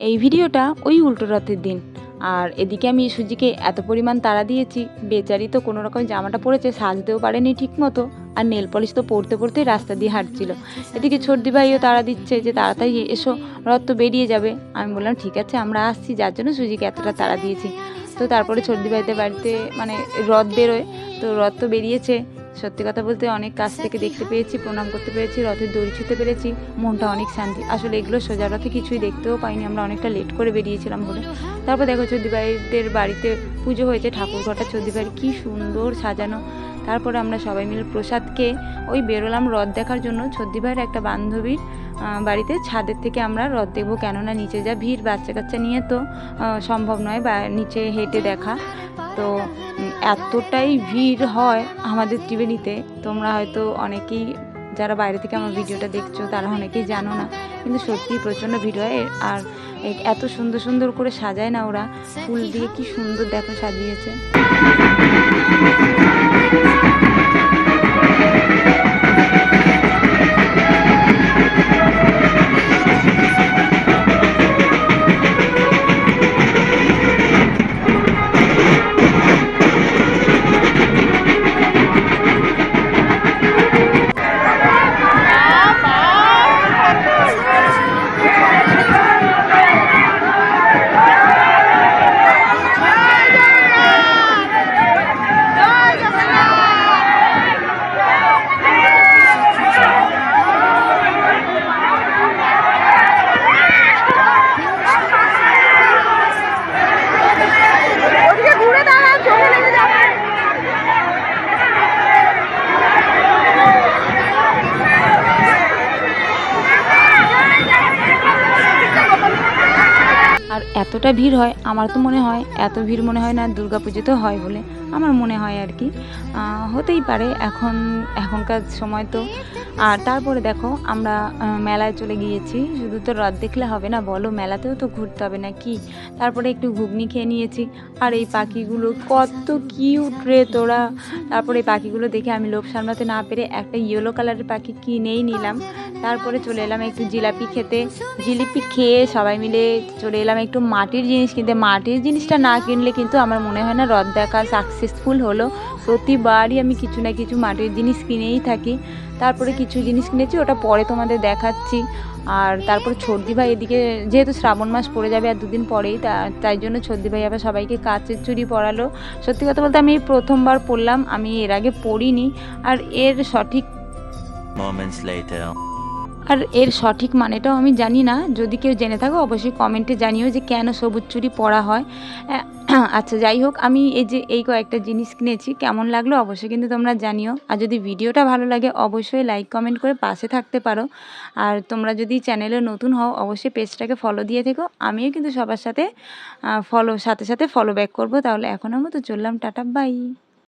এই ভিডিওটা ওই উল্টো রথের দিন। আর এদিকে আমি সুজিকে এত পরিমাণ তাড়া দিয়েছি, বেচারি তো কোনো রকম জামাটা পরেছে, সাজতেও পারেনি ঠিক মতো আর নেল পলিশ তো পড়তে পরতে রাস্তা দিয়ে হাঁটছিল। এদিকে ছোটদি ভাইও তাড়া দিচ্ছে যে তাড়াতাড়ি এসো, রথ তো বেরিয়ে যাবে। আমি বললাম, ঠিক আছে, আমরা আসছি। যার জন্য সুজিকে এতটা তাড়া দিয়েছি। তো তারপরে ছোটদি ভাইদের বাড়িতে মানে রথ বেরোয়। তো রথ তো বেরিয়েছে সত্যি কথা বলতে অনেক কাছ থেকে দেখতে পেয়েছি প্রণাম করতে পেরেছি রথের দড়ি ছুতে পেরেছি মনটা অনেক শান্তি। আসলে এগুলো সোজা রথে কিছুই দেখতেও পাইনি আমরা অনেকটা লেট করে বেরিয়েছিলাম বলে। তারপর দেখো চৌদিভাইদের বাড়িতে পুজো হয়েছে ঠাকুর ঘরটা চৌদিভাইয়ের কী সুন্দর সাজানো। তারপরে আমরা সবাই মিলে প্রসাদকে ওই বেরোলাম রথ দেখার জন্য। চৌদিভাইয়ের একটা বান্ধবীর বাড়িতে ছাদের থেকে আমরা রথ দেখব কেননা নিচে যা ভিড় বাচ্চা কাচ্চা নিয়ে তো সম্ভব নয় বা নিচে হেঁটে দেখা। তো এতটাই ভিড় হয় আমাদের ত্রিবেণীতে। তোমরা হয়তো অনেকেই যারা বাইরে থেকে আমার ভিডিওটা দেখছ, তারা অনেকেই জানো না, কিন্তু সত্যিই প্রচণ্ড ভিড় হয়। আর এত সুন্দর সুন্দর করে সাজায় না ওরা, ফুল দিয়ে কি সুন্দর দেখো সাজিয়েছে। আর এতটা ভিড় হয়, আমার তো মনে হয় এত ভিড় মনে হয় না দুর্গা পুজোতে হয় বলে। আমার মনে হয় আর কি। হতেই পারে এখন, এখনকার সময় তো। আর তারপরে দেখো, আমরা মেলায় চলে গিয়েছি। শুধু তো রথ দেখলে হবে না, বলো মেলাতেও তো ঘুরতে হবে না কি? তারপরে একটু ঘুগনি খেয়ে নিয়েছি। আর এই পাখিগুলো কত কিউট রে তোরা। তারপরে এই পাখিগুলো দেখে আমি লোভ সামলাতে না পেরে একটা ইয়েলো কালারের পাখি কিনেই নিলাম। তারপরে চলে এলাম একটু জিলাপি খেতে। জিলিপি খেয়ে সবাই মিলে চলে এলাম একটু মাটির জিনিস কিনতে। মাটির জিনিসটা না কিনলে কিন্তু আমার মনে হয় না রথ দেখা সাকসেসফুল হলো। প্রতিবারই আমি কিছু না কিছু মাটির জিনিস কিনেই থাকি। তারপরে কিছু জিনিস কিনেছি ওটা পরে তোমাদের দেখাচ্ছি। আর তারপরে ছর্দি ভাই এদিকে যেহেতু শ্রাবণ মাস পড়ে যাবে আর দুদিন পরেই তাই জন্য ছর্দি ভাই আবার সবাইকে কাচের চুড়ি পরালো। সত্যি কথা বলতে আমি এই প্রথমবার পরলাম আমি এর আগে পরিনি। আর এর সঠিক. আর এর সঠিক মানেটাও আমি জানি না। যদি কেউ জেনে থাকো অবশ্যই কমেন্টে জানিও যে কেন সবুজ চুড়ি পরা হয়। আচ্ছা যাই হোক, আমি এই যে এই কয়েকটা জিনিস কিনেছি, কেমন লাগল অবশ্যই কিন্তু তোমরা জানিও। আর যদি ভিডিওটা ভালো লাগে, অবশ্যই লাইক কমেন্ট করে পাশে থাকতে পারো। আর তোমরা যদি চ্যানেলে নতুন হও, অবশ্যই পেজটাকে ফলো দিয়ে থেকো। আমিও কিন্তু সবার সাথে ফলো সাথে সাথে ফলো ব্যাক করব। তাহলে এখন এখনের তো চললাম, টাটা বাই